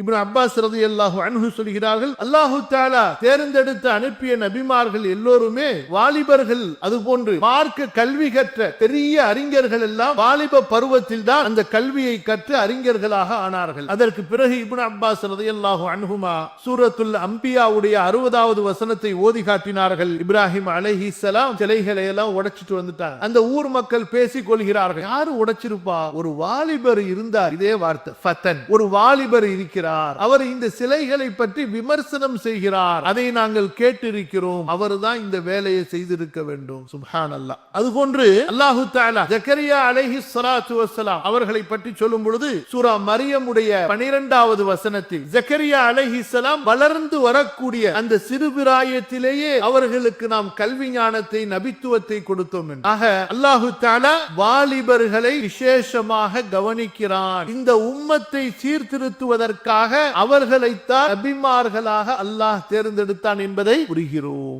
இப்னு Abbas ரலியல்லாஹு அன்ஹு சொல்கிறார்கள் அல்லாஹு தாலா தேர்ந்தெடுத்து அனுப்பிய நபிமார்கள் எல்லோருமே வாலிபர்கள். அது போன்று மார்க்க கல்வி கற்ற பெரிய அறிஞர்கள் எல்லாம் வாலிப பருவத்தில் தான் அந்த கல்வியை கற்று அறிஞர்களாக ஆனார்கள். அதற்கு பிறகு இப்னு அப்பாஸ் ரலியல்லாஹு அன்ஹுமா சூரத்துல் அம்பியாவுடைய அறுபதாவது வசனத்தை ஓதி காட்டினார்கள். இப்ராஹிம் அலைஹிஸ்ஸலாம் சிலைகளை எல்லாம் உடைச்சிட்டு வந்துட்டாங்க. அந்த ஊர் மக்கள் பேசிக் கொள்கிறார்கள் யாரு உடைச்சிருப்பா? ஒரு வாலிபர் இருந்தார். இதே வார்த்தை ஒரு வாலிபர் இருக்கிறார். அவர் இந்த சிலைகளை பற்றி விமர்சனம் செய்கிறார். அதை நாங்கள் கேட்டிருக்கிறோம். அவர் தான் இந்த வேலையை செய்திருக்க வேண்டும். சுஹான் அல்லா அதுபோன்று அல்லாஹு தாலா ஜக்கரியா அலஹி சலாத்து வசலாம் அவர்களை பற்றி சொல்லும் பொழுது சூரா மரியமுடைய பனிரெண்டாவது வசனத்தில் ஜக்கரியா அலஹி சலாம் வளர்ந்து வரக்கூடிய அந்த சிறுபிராயத்திலேயே அவர்களுக்கு நாம் கல்வி ஞானத்தை நபித்துவத்தை கொடுத்தோம் ஆக அல்லாஹு தாலா வாலிபர்களை விசேஷமாக கவனிக்கிறான். இந்த உம்மத்தை சீர்திருத்துவதற்காக அவர்களைத்தான் நபிமார்களாக அல்லாஹ் தேர்ந்தெடுத்தான் என்பதை புரிகிறோம்.